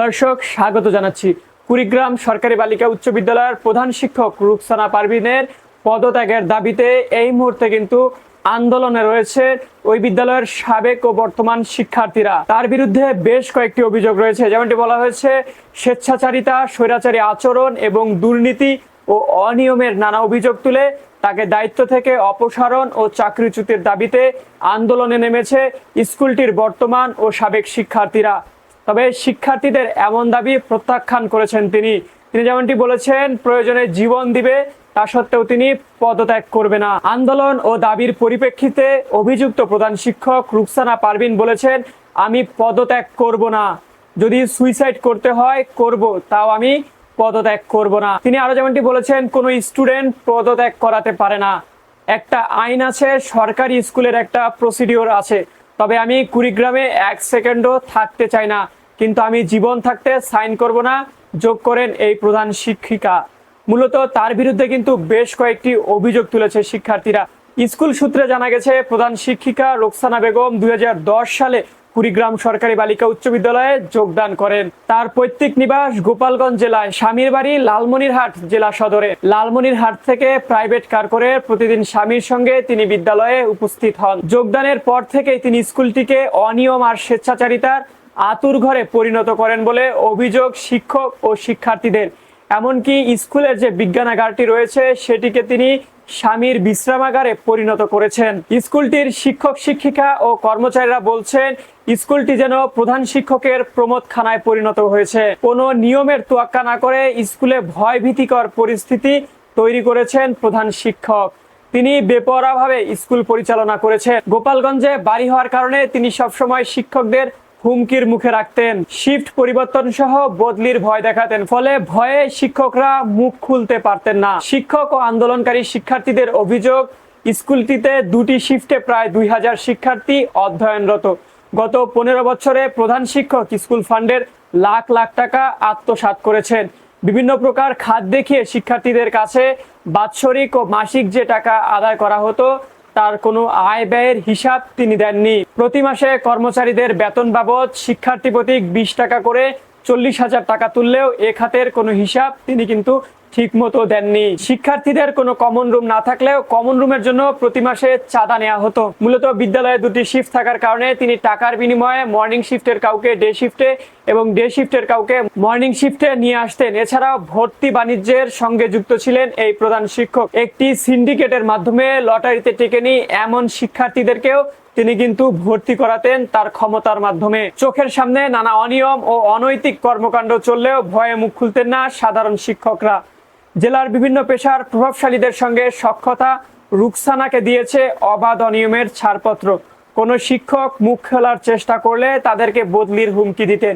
দর্শক, স্বাগত জানাচ্ছি কুড়িগ্রাম সরকারি বালিকা উচ্চ বিদ্যালয়ের প্রধান শিক্ষক রুকসানা পারভিনের পদত্যাগের দাবিতে এই মুহূর্তে কিন্তু আন্দোলনে রয়েছে ওই বিদ্যালয়ের সাবেক ও বর্তমান শিক্ষার্থীরা। তার বিরুদ্ধে বেশ কয়েকটি অভিযোগ রয়েছে। যেমনটি বলা হয়েছে, স্বেচ্ছাচারিতা, স্বৈরাচারী আচরণ এবং দুর্নীতি ও অনিয়মের নানা অভিযোগ তুলে তাকে দায়িত্ব থেকে অপসারণ ও চাকরিচ্যুতির দাবিতে আন্দোলনে নেমেছে স্কুলটির বর্তমান ও সাবেক শিক্ষার্থীরা। তবে শিক্ষার্থীদের এমন দাবি প্রত্যাখ্যান করেছেন তিনি। তিনি যেমনটি বলেছেন, প্রয়োজনে জীবন দিবে, তা সত্ত্বেও তিনি পদত্যাগ করবে না। আন্দোলন ও দাবির পরিপ্রেক্ষিতে অভিযুক্ত প্রধান শিক্ষক রুকসানা পারভিন বলেছেন, আমি পদত্যাগ করব না। যদি সুইসাইড করতে হয়, করব, তাও আমি পদত্যাগ করব না। তিনি আরও যেমনটি বলেছেন, কোনো স্টুডেন্ট পদত্যাগ করাতে পারে না। একটা আইন আছে, সরকারি স্কুলের একটা প্রসিডিওর আছে। তবে আমি কুড়িগ্রামে এক সেকেন্ডও থাকতে চাই না, কিন্তু আমি জীবন থাকতে সাইন করব না। যোগ করেন এই প্রধান শিক্ষিকা। মূলত তার বিরুদ্ধে কিন্তু বেশ কয়েকটি অভিযোগ তুলেছে শিক্ষার্থীরা। স্কুল সূত্রে জানা গেছে, প্রধান শিক্ষিকা রোকসানা বেগম দুই হাজার দশ সালে কুড়িগ্রাম সরকারি বালিকা উচ্চ বিদ্যালয়ে যোগদান করেন। তার পৈতৃক নিবাস গোপালগঞ্জ জেলায় স্বামীর বাড়ি লালমনিরহাট জেলা সদরে। লালমনিরহাট থেকে প্রাইভেট কার করে প্রতিদিন স্বামীর সঙ্গে তিনি বিদ্যালয়ে উপস্থিত হন। যোগদানের পর থেকেই তিনি স্কুলটিকে অনিয়ম আর স্বেচ্ছাচারিতার আতুর ঘরে পরিণত করেন বলে অভিযোগ শিক্ষক ও শিক্ষার্থীদের। এমনকি স্কুলের যে বিজ্ঞানাগারটি রয়েছে, সেটিকে তিনি স্বামীর বিশ্রামাগারে পরিণত করেছেন। স্কুলটির শিক্ষক, শিক্ষিকা ও কর্মচারীরা বলছেন, স্কুলটি যেন প্রধান শিক্ষকের প্রমোদখানায় পরিণত হয়েছে। কোনো নিয়মের তোয়াক্কা না করে স্কুলে ভয় ভীতিকর পরিস্থিতি তৈরি করেছেন প্রধান শিক্ষক। তিনি বেপরাভাবে স্কুল পরিচালনা করেছেন। গোপালগঞ্জে বাড়ি হওয়ার কারণে তিনি সবসময় শিক্ষকদের হুমকির মুখে রাখতেন। শিফট পরিবর্তন সহ বদলির ভয় দেখাতেন। ফলে ভয়ে শিক্ষকরা মুখ খুলতে পারতেন না। শিক্ষক ও আন্দোলনকারী শিক্ষার্থীদের অভিযোগ, স্কুলটিতে দুটি শিফটে প্রায় দুই হাজার শিক্ষার্থী অধ্যয়নরত। গত পনেরো বছরে প্রধান শিক্ষক স্কুল ফান্ডের লাখ লাখ টাকা আত্মসাৎ করেছেন। বিভিন্ন প্রকার খাত দেখিয়ে শিক্ষার্থীদের কাছে বাৎসরিক ও মাসিক যে টাকা আদায় করা হতো তার কোনো আয় ব্যয়ের হিসাব তিনি দেননি। প্রতি মাসে কর্মচারীদের বেতন বাবদ শিক্ষার্থী প্রতীক বিশ টাকা করে চল্লিশ হাজার টাকা তুললেও এ খাতের কোনো হিসাব তিনি কিন্তু ঠিক মতো দেননি। শিক্ষার্থীদের কোনো কমন রুম না থাকলেও কমন রুমের জন্য প্রতি মাসে চাঁদা নেওয়া হতো। মূলত বিদ্যালয়ে দুটি শিফট থাকার কারণে তিনি টাকার বিনিময়ে মর্নিং শিফটের কাউকে ডে শিফটে এবং ডে শিফটের কাউকে মর্নিং শিফটে নিয়ে আসতেন। এছাড়াও ভর্তি বাণিজ্যের সঙ্গে যুক্ত ছিলেন এই প্রধান শিক্ষক। একটি সিন্ডিকেটের মাধ্যমে লটারিতে টেকে নিয়ে এমন শিক্ষার্থীদেরকেও তিনি কিন্তু ভর্তি করাতেন তার ক্ষমতার মাধ্যমে। চোখের সামনে নানা অনিয়ম ও অনৈতিক কর্মকাণ্ড চললেও ভয়ে মুখ খুলতেন না সাধারণ শিক্ষকরা। জেলার বিভিন্ন পেশার প্রভাবশালীদের সঙ্গে সক্ষতা রুকসানাকে দিয়েছে অবাধ অনিয়মের ছাড়পত্র। কোনো শিক্ষক মুখ খোলার চেষ্টা করলে তাদেরকে বদলির হুমকি দিতেন।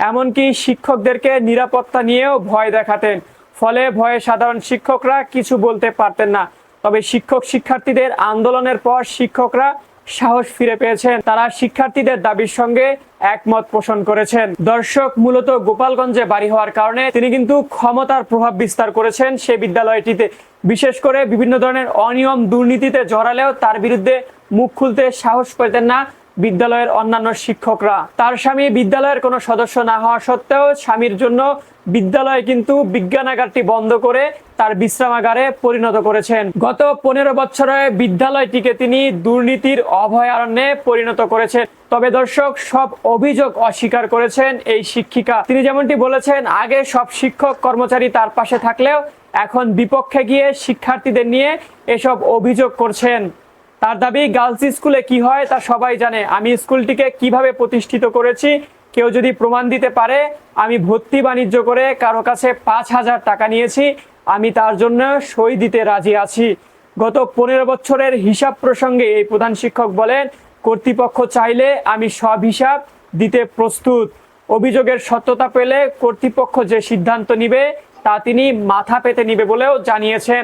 এমনকি শিক্ষকদেরকে নিরাপত্তা নিয়েও ভয় দেখাতেন। ফলে ভয়ে সাধারণ শিক্ষকরা কিছু বলতে পারতেন না। তবে শিক্ষক শিক্ষার্থীদের আন্দোলনের পর শিক্ষকরা সাহস ফিরে পেয়েছেন। তারা শিক্ষার্থীদের দাবির সঙ্গে একমত পোষণ করেছেন। দর্শক মূলত গোপালগঞ্জে বাড়ি হওয়ার কারণে তিনি কিন্তু ক্ষমতার প্রভাব বিস্তার করেছেন সেই বিদ্যালয়টিতে। বিশেষ করে বিভিন্ন ধরনের অনিয়ম, দুর্নীতিতে জড়ালেও তার বিরুদ্ধে মুখ খুলতে সাহস পেতেন না বিদ্যালয়ের অন্যান্য শিক্ষকরা। তার স্বামী বিদ্যালয়ের কোনো সদস্য না হওয়া সত্ত্বেও স্বামীর জন্য বিদ্যালয় কিন্তু বিজ্ঞানাগারটি বন্ধ করে তার বিশ্রামাগারে পরিণত করেছেন। গত পনেরো বছরে বিদ্যালয়টিকে তিনি দুর্নীতির অভয়ারণ্যে পরিণত করেছেন। তবে দর্শক, সব অভিযোগ অস্বীকার করেছেন এই শিক্ষিকা। তিনি যেমনটি বলেছেন, আগে সব শিক্ষক কর্মচারী তার পাশে থাকলেও এখন বিপক্ষে গিয়ে শিক্ষার্থীদের নিয়ে এসব অভিযোগ করছেন। তার দাবি গার্লস স্কুলে কি হয় তা সবাই জানে। আমি স্কুলটিকে কীভাবে প্রতিষ্ঠিত করেছি, কেউ যদি প্রমাণ দিতে পারে, আমি ভর্তি বাণিজ্য করে কারও কাছে পাঁচ হাজার টাকা নিয়েছি, আমি তার জন্য সই দিতে রাজি আছি। গত পনেরো বছরের হিসাব প্রসঙ্গে এই প্রধান শিক্ষক বলেন, কর্তৃপক্ষ চাইলে আমি সব হিসাব দিতে প্রস্তুত। অভিযোগের সত্যতা পেলে কর্তৃপক্ষ যে সিদ্ধান্ত নিবে, তা তিনি মাথা পেতে নিবে বলেও জানিয়েছেন।